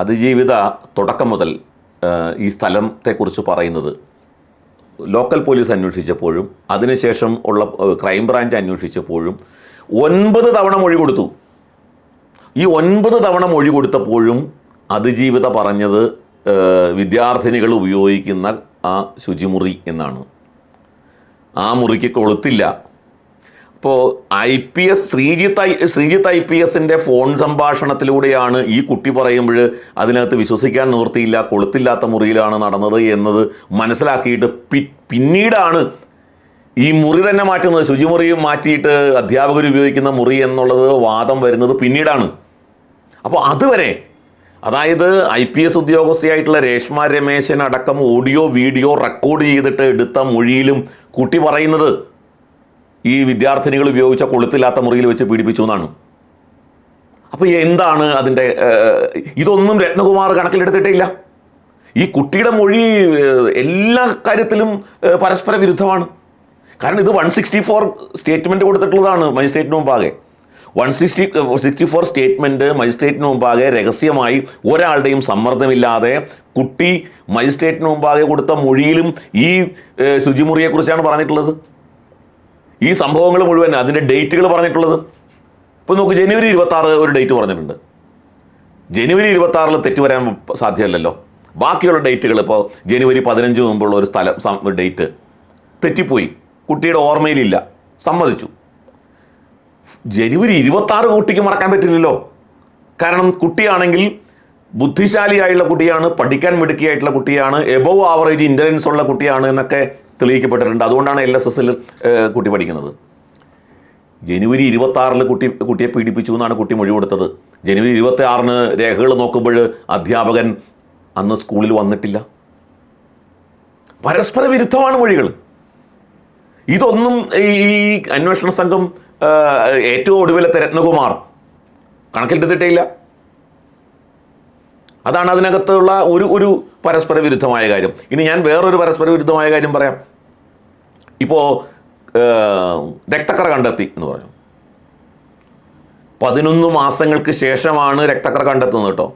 അതിജീവിത തുടക്കം മുതൽ ഈ സ്ഥലത്തെക്കുറിച്ച് പറയുന്നത്. ലോക്കൽ പോലീസ് അന്വേഷിച്ചപ്പോഴും അതിനുശേഷം ഉള്ള ക്രൈം ക്രൈംബ്രാഞ്ച് അന്വേഷിച്ചപ്പോഴും ഒൻപത് തവണ മൊഴി കൊടുത്തു. ഈ ഒൻപത് തവണ മൊഴി കൊടുത്തപ്പോഴും അതിജീവിത പറഞ്ഞത് വിദ്യാർത്ഥിനികൾ ഉപയോഗിക്കുന്ന ആ ശുചിമുറി എന്നാണ്. ആ മുറിക്ക് കൊളുത്തില്ല അപ്പോൾ I P S Sreejith I Sreejith I P എസിന്റെ ഫോൺ സംഭാഷണത്തിലൂടെയാണ് ഈ കുട്ടി പറയുമ്പോൾ അതിനകത്ത് വിശ്വസിക്കാൻ നിവൃത്തിയില്ല കൊളുത്തില്ലാത്ത മുറിയിലാണ് നടന്നത് എന്നത് മനസ്സിലാക്കിയിട്ട് പി പിന്നീടാണ് ഈ മുറി തന്നെ മാറ്റുന്നത്. ശുചിമുറി മാറ്റിയിട്ട് അധ്യാപകർ ഉപയോഗിക്കുന്ന മുറി എന്നുള്ളത് വാദം വരുന്നത് പിന്നീടാണ്. അപ്പോൾ അതുവരെ അതായത് ഐ പി എസ് ഉദ്യോഗസ്ഥയായിട്ടുള്ള രേഷ്മ രമേശൻ അടക്കം ഓഡിയോ വീഡിയോ റെക്കോർഡ് ചെയ്തിട്ട് എടുത്ത മൊഴിയിലും കുട്ടി പറയുന്നത് ഈ വിദ്യാർത്ഥിനികൾ ഉപയോഗിച്ച കൊളുത്തില്ലാത്ത മുറിയിൽ വെച്ച് പീഡിപ്പിച്ചു എന്നാണ്. അപ്പോൾ എന്താണ് അതിന്റെ ഇതൊന്നും രത്നകുമാർ കണക്കിലെടുത്തിട്ടില്ല ഈ കുട്ടിയുടെ മൊഴി എല്ലാ കാര്യത്തിലും പരസ്പര വിരുദ്ധമാണ്. കാരണം ഇത് വൺ സിക്സ്റ്റി ഫോർ സ്റ്റേറ്റ്മെന്റ് കൊടുത്തിട്ടുള്ളതാണ് മജിസ്ട്രേറ്റിന് മുമ്പാകെ. One sixty sixty four statement മജിസ്ട്രേറ്റിന് മുമ്പാകെ രഹസ്യമായി ഒരാളുടെയും സമ്മർദ്ദമില്ലാതെ കുട്ടി മജിസ്ട്രേറ്റിന് മുമ്പാകെ കൊടുത്ത മൊഴിയിലും ഈ ശുചിമുറിയെക്കുറിച്ചാണ് പറഞ്ഞിട്ടുള്ളത്. ഈ സംഭവങ്ങൾ മുഴുവൻ അതിന്റെ ഡേറ്റുകൾ പറഞ്ഞിട്ടുള്ളത്? ഇപ്പോൾ നോക്ക് ജനുവരി ഇരുപത്തി ആറ് ഒരു ഡേറ്റ് പറഞ്ഞിട്ടുണ്ട്. ജനുവരി ഇരുപത്തി ആറിൽ തെറ്റ് വരാൻ സാധ്യമല്ലല്ലോ. ബാക്കിയുള്ള ഡേറ്റുകൾ ഇപ്പോൾ ജനുവരി പതിനഞ്ച് മുമ്പുള്ള ഒരു സ്ഥലം ഡേറ്റ് തെറ്റിപ്പോയി. കുട്ടിയുടെ ഓർമ്മയിലില്ല. സമ്മതിച്ചു. ജനുവരി ഇരുപത്തി ആറ് കുട്ടിക്ക് മറക്കാൻ പറ്റില്ലല്ലോ. കാരണം കുട്ടിയാണെങ്കിൽ ബുദ്ധിശാലിയായുള്ള കുട്ടിയാണ് പഠിക്കാൻ മിടുക്കിയായിട്ടുള്ള കുട്ടിയാണ് എബവ് ആവറേജ് ഇന്റലിജൻസ് ഉള്ള കുട്ടിയാണ് എന്നൊക്കെ തെളിയിക്കപ്പെട്ടിട്ടുണ്ട്. അതുകൊണ്ടാണ് എൽ എസ് എസിൽ കുട്ടി പഠിക്കുന്നത്. ജനുവരി ഇരുപത്തി കുട്ടി കുട്ടിയെ പീഡിപ്പിച്ചു എന്നാണ് കുട്ടി മൊഴി കൊടുത്തത്. ജനുവരി ഇരുപത്തി ആറിന് രേഖകൾ നോക്കുമ്പോൾ അധ്യാപകൻ അന്ന് സ്കൂളിൽ വന്നിട്ടില്ല. പരസ്പര വിരുദ്ധമാണ് മൊഴികൾ ഇതൊന്നും ഈ അന്വേഷണ സംഘം ഏറ്റവും ഒടുവിലത്തെ രത്നകുമാർ കണക്കിലെടുത്തിട്ടേയില്ല അതാണ് അതിനകത്തുള്ള ഒരു ഒരു പരസ്പര വിരുദ്ധമായ കാര്യം. ഇനി ഞാൻ വേറൊരു പരസ്പര വിരുദ്ധമായ കാര്യം പറയാം. ഇപ്പോൾ രക്തക്കറ കണ്ടെത്തി എന്ന് പറഞ്ഞു. പതിനൊന്ന് മാസങ്ങൾക്ക് ശേഷമാണ് രക്തക്കറ കണ്ടെത്തുന്നത് കേട്ടോ.